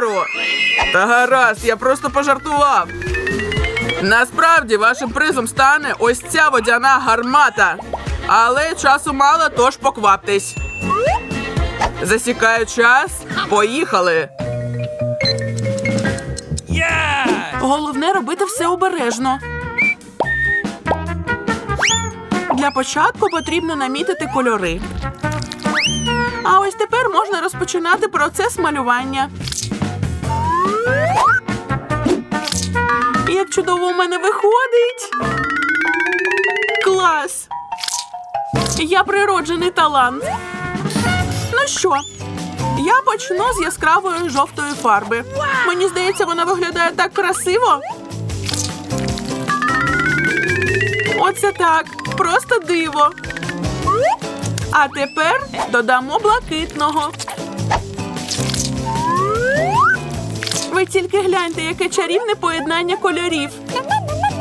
вгору. Та гаразд, я просто пожартував. Насправді вашим призом стане ось ця водяна гармата. Але часу мало, тож покваптесь. Засікаю час. Поїхали. Головне робити все обережно. Для початку потрібно намітити кольори. А ось тепер можна розпочинати процес малювання. Як чудово у мене виходить. Клас! Я природжений талант. Ну що, я почну з яскравої жовтої фарби. Мені здається, вона виглядає так красиво. Оце так. Просто диво. А тепер додамо блакитного. Тільки гляньте, яке чарівне поєднання кольорів.